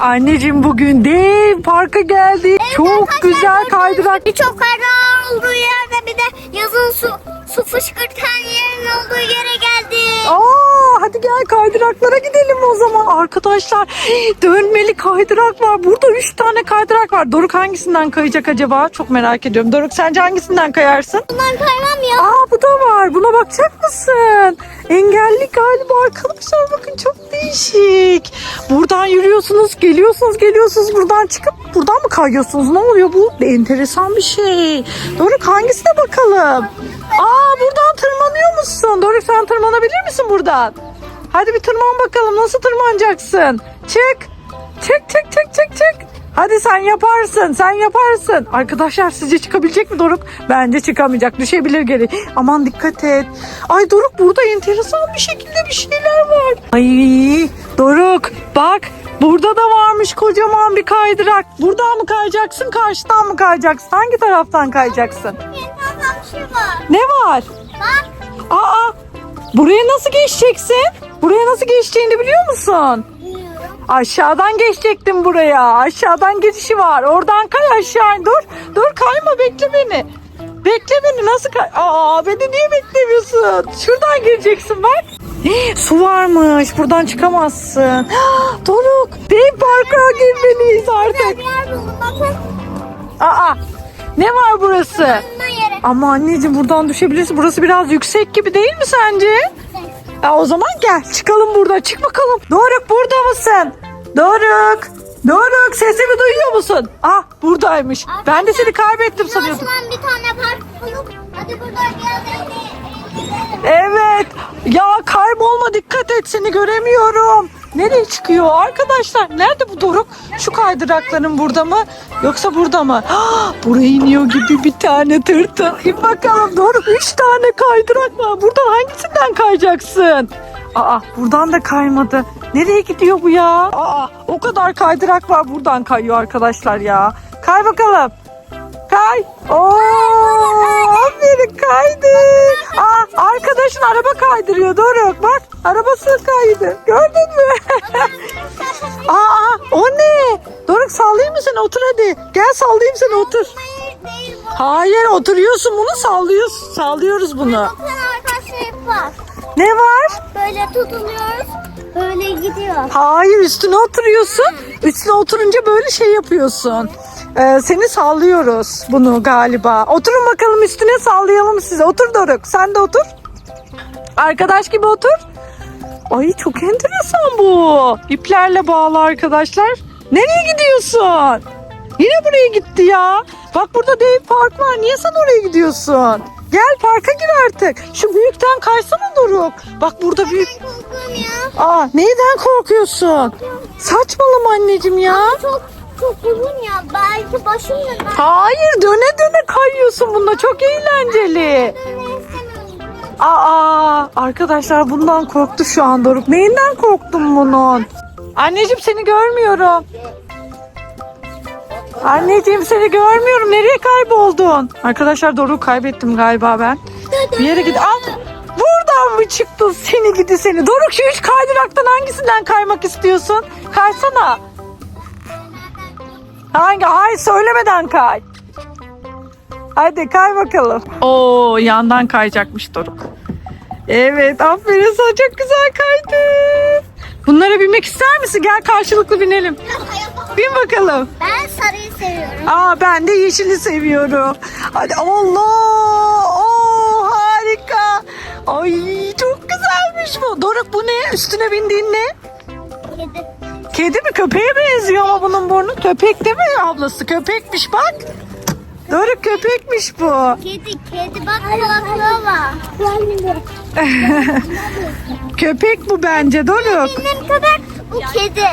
Anneciğim bugün dev parka geldik. Çok arkadaşlar, güzel kaydırak. Birçok kaydırak olduğu yerde bir de yazın su, su fışkırtan yerin olduğu yere geldik. Aa, hadi gel kaydıraklara gidelim o zaman. Arkadaşlar dönmeli kaydırak var. Burada üç tane kaydırak var. Doruk hangisinden kayacak acaba? Çok merak ediyorum. Doruk sence hangisinden kayarsın? Bundan kaymam ya. Aa bu da var. Buna bakacak mısın? Engelli galiba arkadaşlar bakın çok değişik. Buradan yürüyorsunuz, geliyorsunuz, geliyorsunuz. Buradan çıkıp buradan mı kayıyorsunuz? Ne oluyor bu? Enteresan bir şey. Doruk hangisine bakalım? Aa buradan tırmanıyor musun? Doruk sen tırmanabilir misin buradan? Hadi bir tırman bakalım. Nasıl tırmanacaksın? Çık. Çık çık çık çık çık. Hadi sen yaparsın, sen yaparsın. Arkadaşlar sizce çıkabilecek mi Doruk? Bence çıkamayacak, düşebilir geri. Aman dikkat et. Ay Doruk burada enteresan bir şekilde bir şeyler var. Ay Doruk bak burada da varmış kocaman bir kaydırak. Buradan mı kayacaksın, karşıdan mı kayacaksın? Hangi taraftan kayacaksın? Şey var. Ne var? Bak. Aa buraya nasıl geçeceksin? Buraya nasıl geçeceğini biliyor musun? Aşağıdan geçecektim buraya. Aşağıdan geçişi var. Oradan kay aşağı. Dur. Dur kayma bekle beni. Bekle beni nasıl kay... Aa beni niye beklemiyorsun? Şuradan gireceksin bak. Hii, su varmış. Buradan çıkamazsın. Doruk. Dev parka girmeliyiz artık. Aa. Ne var burası? Ama anneciğim buradan düşebilirsin. Burası biraz yüksek gibi değil mi sence? Ya o zaman gel çıkalım burada çık bakalım. Doruk burada mısın? Doruk. Doruk sesimi duyuyor musun? Ah buradaymış. Ben de seni kaybettim sanıyordum. Bir tane park bulduk. Hadi buradan gel. Evet. Ya kaybolma dikkat et seni göremiyorum. Nereye çıkıyor arkadaşlar? Nerede bu Doruk? Şu kaydırakların burada mı? Yoksa burada mı? Ah, buraya iniyor gibi bir tane tırtıl. İn bakalım Doruk. Üç tane kaydırak var. Buradan hangisinden kayacaksın? Aa buradan da kaymadı. Nereye gidiyor bu ya? Aa o kadar kaydırak var buradan kayıyor arkadaşlar ya. Kay bakalım. Kay. Oo, aferin kaydı. Aa, arkadaşın araba kaydırıyor Doruk. Bak arabası kaydı. Gördün mü? Aa, o ne? Doruk sallayayım mı seni? Otur hadi. Gel sallayayım seni otur. Hayır oturuyorsun bunu sallıyoruz. Sallıyoruz bunu. Bakın arkadaşlar var. Ne var? Böyle tutuluyoruz. Böyle gidiyor. Hayır üstüne oturuyorsun. Üstüne oturunca böyle şey yapıyorsun. Ee, seni sallıyoruz bunu galiba. Oturun bakalım üstüne sallayalım size. Otur Doruk. Sen de otur. Arkadaş gibi otur. Ay çok enteresan bu. İplerle bağlı arkadaşlar. Nereye gidiyorsun? Yine buraya gitti ya. Bak burada dev park var. Niye sen oraya gidiyorsun? Gel parka gir artık. Şu büyükten kaysana Doruk. Bak burada büyük. Aa neyden korkuyorsun? Saçmalama anneciğim ya. Çok çok uzun ya. Belki başım döner. Hayır döne döne kayıyorsun bunda çok eğlenceli. Aa arkadaşlar bundan korktu şu an Doruk. Neyinden korktun bunun? Anneciğim seni görmüyorum. Anneciğim seni görmüyorum. Nereye kayboldun? Arkadaşlar Doruk'u kaybettim galiba ben. Bir yere git. Al. Buradan mı çıktın seni gidi seni? Doruk şu üç kaydıraktan hangisinden kaymak istiyorsun? Kaysana. Hangi? Hayır söylemeden kay. Hadi kay bakalım. Oo yandan kayacakmış Doruk. Evet aferin sana çok güzel kaydın. Bunlara binmek ister misin? Gel karşılıklı binelim. Bin bakalım. Ben sarıyı seviyorum. Aa ben de yeşili seviyorum. Hadi Allah! Oo harika. Ay çok güzelmiş bu. Doruk bu ne? Üstüne bindiğin ne? Kedi. Kedi mi? Köpeğe benziyor ama bunun burnu. Köpek değil mi ablası? Köpekmiş bak. Doruk köpekmiş bu. Kedi kedi bak kulaklığı var. Köpek bu bence Doruk. Benim köpek bu kedi.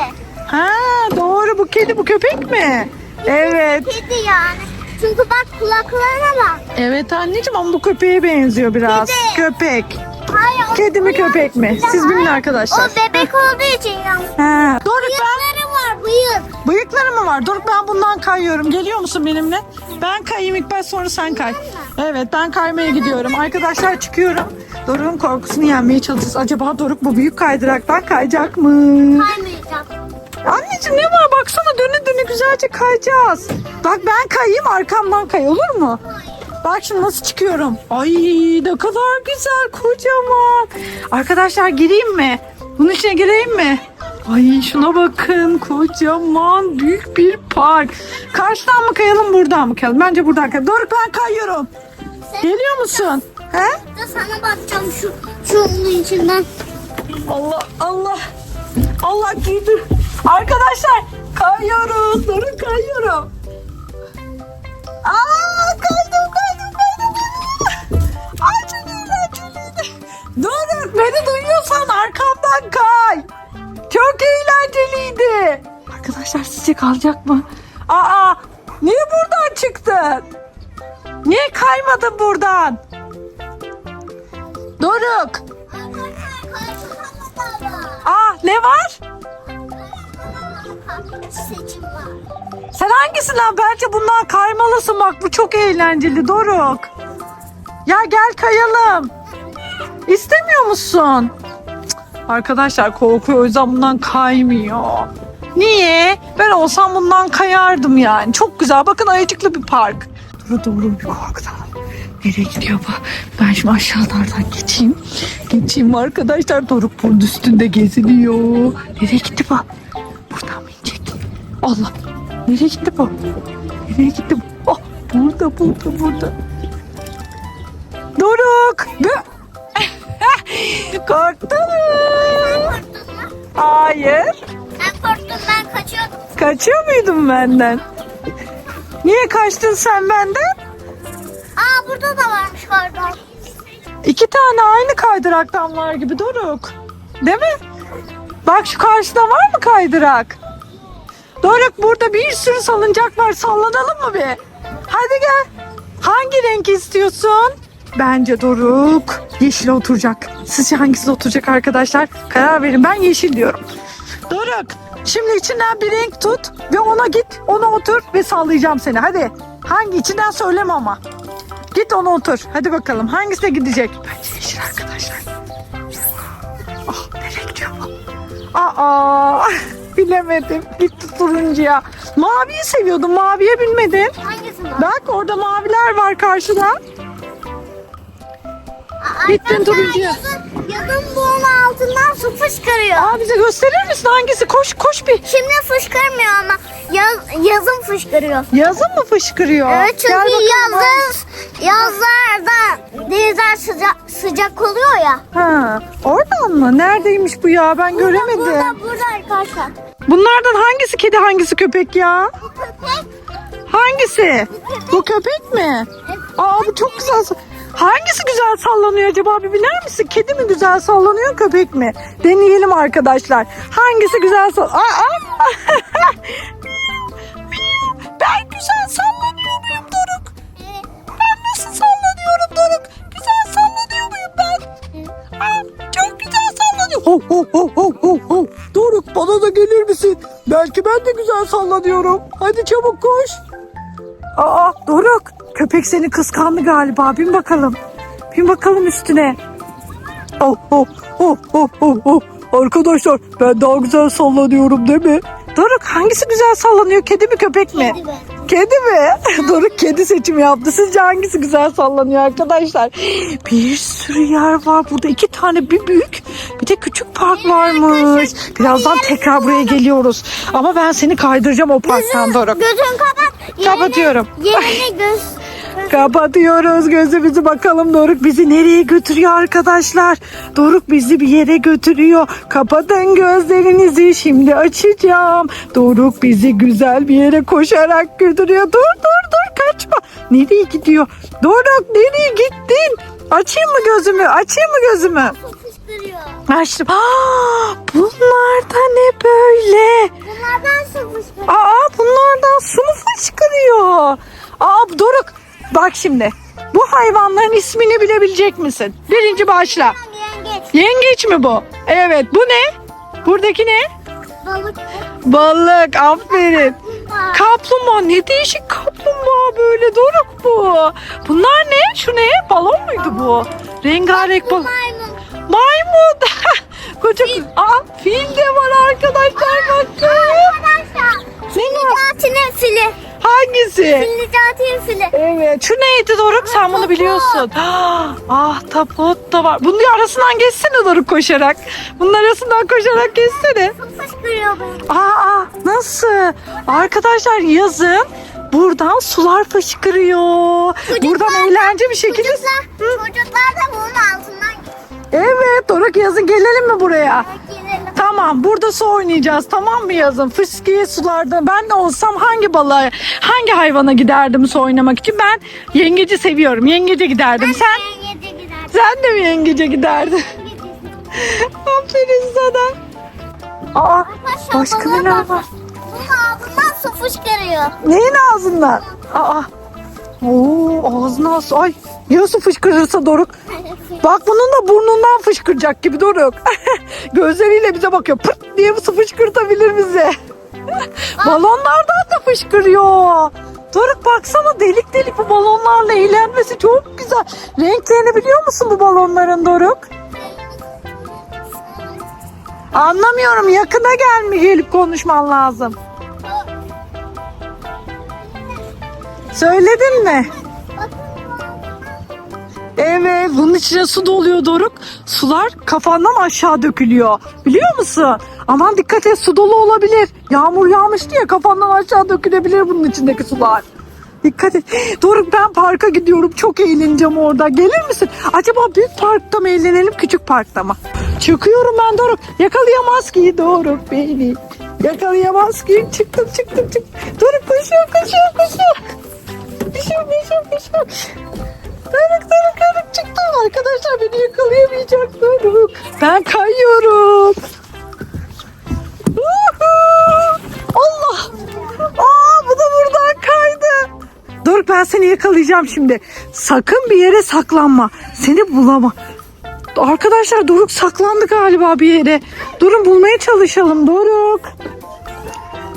Ha doğru bu kedi bu köpek mi? Evet. Kedi yani. Çünkü bak kulaklarına bak. Evet anneciğim ama bu köpeğe benziyor biraz. Kedi. Köpek. Hayır, Kedi mi, köpek mi? Siz bilin Hayır, arkadaşlar. O bebek olduğu için yanlış. Ha. Doruk ben Bıyıkları var bıyık. bıyıkları mı var? Doruk ben bundan kayıyorum. Geliyor musun benimle? Ben kayayım ilk baş sonra sen kay. Evet ben kaymaya gidiyorum. Arkadaşlar çıkıyorum. Doruk'un korkusunu yenmeye çalışacağız. Acaba Doruk bu büyük kaydıraktan kayacak mı? Kaymayacağım. Anne anneciğim ne var baksana döne döne güzelce kayacağız. Bak ben kayayım arkamdan kay olur mu? Bak şimdi nasıl çıkıyorum. Ay ne kadar güzel kocaman. Arkadaşlar gireyim mi? Bunun içine gireyim mi? Ay şuna bakın kocaman büyük bir park. Karşıdan mı kayalım buradan mı kayalım? Bence buradan kayalım. Doruk ben kayıyorum. Geliyor musun? He? Da sana bakacağım şu şu onun içinden. Allah Allah. Allah giydir. Arkadaşlar kayıyoruz. Doruk kayıyorum. Aa Doruk beni duyuyorsan arkamdan kay. Çok eğlenceliydi. Arkadaşlar sizce kalacak mı? Aa niye buradan çıktın? Niye kaymadın buradan? Doruk. Aa ne var? Seçim var. Sen hangisinden? Bence bundan kaymalısın bak bu çok eğlenceli Doruk. Ya gel kayalım. İstemiyor musun? Cık, Arkadaşlar korkuyor o yüzden bundan kaymıyor. Niye? Ben olsam bundan kayardım yani. Çok güzel. Bakın ayıcıklı bir park. Dur doğru bir korktum. Nereye gidiyor bu? Ben şimdi aşağılardan geçeyim. Geçeyim arkadaşlar. Doruk bunun üstünde geziniyor. Nereye gitti bu? Buradan mı inecek? Allah. Nereye gitti bu? Nereye gitti bu? Oh, burada burada burada. Korktun mu? Hayır. Ben korktum ben kaçıyordum. Kaçıyor muydun benden? Niye kaçtın sen benden? Aa burada da varmış galiba. İki tane aynı kaydıraktan var gibi Doruk. Değil mi? Bak şu karşıda var mı kaydırak? Doruk burada bir sürü salıncak var. Sallanalım mı bir? Hadi gel. Hangi renk istiyorsun? Bence Doruk yeşile oturacak. Sizce hangisi oturacak arkadaşlar? Karar verin. Ben yeşil diyorum. Doruk şimdi içinden bir renk tut ve ona git. Ona otur ve sallayacağım seni. Hadi. Hangi içinden söyleme ama. Git ona otur. Hadi bakalım hangisine gidecek? Bence yeşil arkadaşlar. Ah nereye gidiyor bu? Aa bilemedim. Gitti turuncuya. Maviyi seviyordum. Maviye binmedim. Hangisi? Bak orada maviler var karşıda. Gittin turuncuya. Yazın, bunun altından su fışkırıyor. Aa bize gösterir misin hangisi? Koş koş bir. Şimdi fışkırmıyor ama yaz, yazın fışkırıyor. Yazın mı fışkırıyor? Evet çünkü yazın yazlarda denizler sıcak sıcak oluyor ya. Ha, oradan mı? Neredeymiş bu ya? Ben göremedim. Burada burada arkadaşlar. Bunlardan hangisi kedi hangisi köpek ya? Bu köpek Hangisi? Bu köpek mi? Aa bu çok güzel. Hangisi güzel sallanıyor acaba bir bilir misin? Kedi mi güzel sallanıyor köpek mi? Deneyelim arkadaşlar. Hangisi güzel sall... Aa, aa. ben güzel sallanıyor muyum Doruk? Ben nasıl sallanıyorum Doruk? Güzel sallanıyor muyum ben? Aa, çok güzel sallanıyor. Ho, ho, ho, ho, ho, ho. Doruk bana da gelir misin? Belki ben de güzel sallanıyorum. Hadi çabuk koş. Aa Doruk köpek seni kıskandı galiba. Bin bakalım. Bin bakalım üstüne. Oh oh oh oh oh oh. Arkadaşlar ben daha güzel sallanıyorum değil mi? Doruk hangisi güzel sallanıyor? Kedi mi köpek mi? Kedi mi? Kedi mi? Doruk kedi seçimi yaptı. Sizce hangisi güzel sallanıyor arkadaşlar? Bir sürü yer var. Burada iki tane bir büyük bir de küçük park varmış. Birazdan tekrar buraya geliyoruz. Ama ben seni kaydıracağım o parktan Doruk. Gözün kapat. Yerine- Kapatıyorum. Yerine göz. Kapatıyoruz gözümüzü bakalım Doruk bizi nereye götürüyor arkadaşlar. Doruk bizi bir yere götürüyor. Kapatın gözlerinizi şimdi açacağım. Doruk bizi güzel bir yere koşarak götürüyor. Dur dur dur kaçma. Nereye gidiyor? Doruk nereye gittin? Açayım mı gözümü? Açayım mı gözümü? Açtım. Aa, bunlar da ne böyle? Bunlardan su fışkırıyor. Aa bunlardan su mu fışkırıyor? Aa Doruk bak şimdi. Bu hayvanların ismini bilebilecek misin? Birinci başla. Yengeç. Yengeç mi bu? Evet bu ne? Buradaki ne? Balık. Balık aferin. Kaplumbağa. Kaplumbağa ne değişik kaplumbağa böyle Doruk bu. Bunlar ne? Şu ne? Balon muydu bu? Rengarenk balon. Maymun. Maymun. Koca Aa fil de var arkadaşlar bakın. Arkadaşlar Necati'nin fili. Evet. Şu neydi Doruk? Sen bunu biliyorsun. Ah tapot da var. Bunun arasından geçsene Doruk koşarak. Bunun arasından koşarak geçsene. Çok fışkırıyor beni. Aa nasıl? Arkadaşlar yazın buradan sular fışkırıyor. Buradan eğlence bir şekilde. Çocuklar, çocuklar da bunun altından Evet Doruk yazın gelelim mi buraya? Tamam burada su oynayacağız tamam mı yazın? Fıskiye sularda ben de olsam hangi balığa hangi hayvana giderdim su oynamak için? Ben yengeci seviyorum. Yengece giderdim. Sen gider. sen de mi yengece giderdin? Aferin sana. Aa başka neler var? Bunun ağzından su fışkırıyor. Neyin ağzından? Aa. Oo ağzına su. Ay ya su fışkırırsa Doruk. Bak bunun da burnundan fışkıracak gibi Doruk. Gözleriyle bize bakıyor. Pırt diye su fışkırtabilir bize. Balonlardan da fışkırıyor. Doruk baksana delik delik bu balonlarla eğlenmesi çok güzel. Renklerini biliyor musun bu balonların Doruk? Anlamıyorum yakına gelme gelip konuşman lazım. Söyledin mi? Evet bunun içine su doluyor Doruk. Sular kafandan aşağı dökülüyor. Biliyor musun? Aman dikkat et su dolu olabilir. Yağmur yağmıştı ya kafandan aşağı dökülebilir bunun içindeki sular. Dikkat et. Doruk ben parka gidiyorum. Çok eğleneceğim orada. Gelir misin? Acaba büyük parkta mı eğlenelim küçük parkta mı? Çıkıyorum ben Doruk. Yakalayamaz ki Doruk beni. Yakalayamaz ki. Çıktım çıktım çıktım. Doruk koşuyor koşuyor koşuyor. Koşuyor koşuyor koşuyor. Doruk Doruk Doruk çıktım. Arkadaşlar beni yakalayamayacak Doruk. Ben kayıyorum. Allah. Aa bu da buradan kaydı. Doruk ben seni yakalayacağım şimdi. Sakın bir yere saklanma. Seni bulama. Arkadaşlar Doruk saklandı galiba bir yere. Durun bulmaya çalışalım Doruk.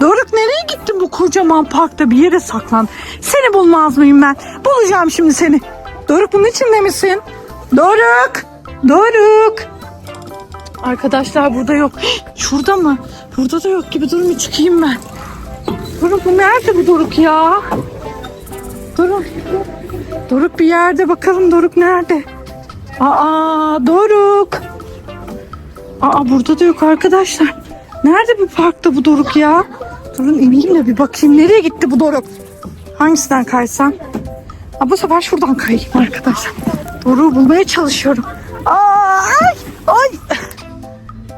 Doruk nereye gittin bu kocaman parkta bir yere saklan. Seni bulmaz mıyım ben? Bulacağım şimdi seni. Doruk bunun içinde misin? Doruk. Doruk. Arkadaşlar burada yok. Şurada mı? Burada da yok gibi. Durun çıkayım ben. Doruk bu nerede bu Doruk ya? Doruk. Doruk bir yerde bakalım Doruk nerede? Aa Doruk. Aa burada da yok arkadaşlar. Nerede bu parkta bu Doruk ya? Durun ineyim de bir bakayım. Nereye gitti bu Doruk? Hangisinden kaysam? Aa, bu sefer şuradan kayayım arkadaşlar. Doruk'u bulmaya çalışıyorum. Aa, ay, ay.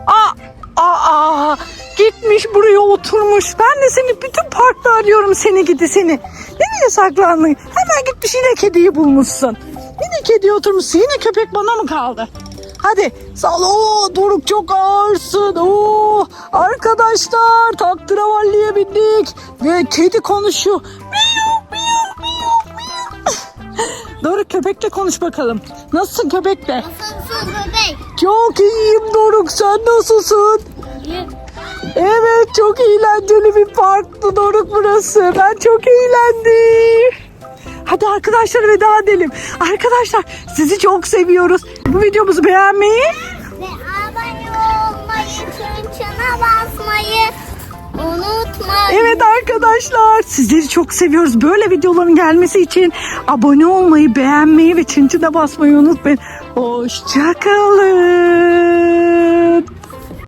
Aa, aa, gitmiş buraya oturmuş. Ben de seni bütün parkta arıyorum seni gidi seni. Nereye saklandın? Hemen gitmiş yine kediyi bulmuşsun. Yine kediye oturmuşsun. Yine köpek bana mı kaldı? Hadi sağ ol. Oo, Doruk çok ağırsın. Oo, arkadaşlar taktıravalliye bindik. Ve kedi konuşuyor. Miyav, miyav, miyav, miyav. Doruk köpekle konuş bakalım. Nasılsın köpekle? Nasılsın bebek? Çok iyiyim Doruk sen nasılsın? Evet çok eğlenceli bir parktı Doruk burası. Ben çok eğlendim. Hadi arkadaşlar veda edelim. Arkadaşlar sizi çok seviyoruz. Bu videomuzu beğenmeyi Ve abone olmayı, tuşuna basmayı unutmayın. Evet arkadaşlar sizleri çok seviyoruz. Böyle videoların gelmesi için abone olmayı, beğenmeyi ve çinçine basmayı unutmayın. Hoşçakalın.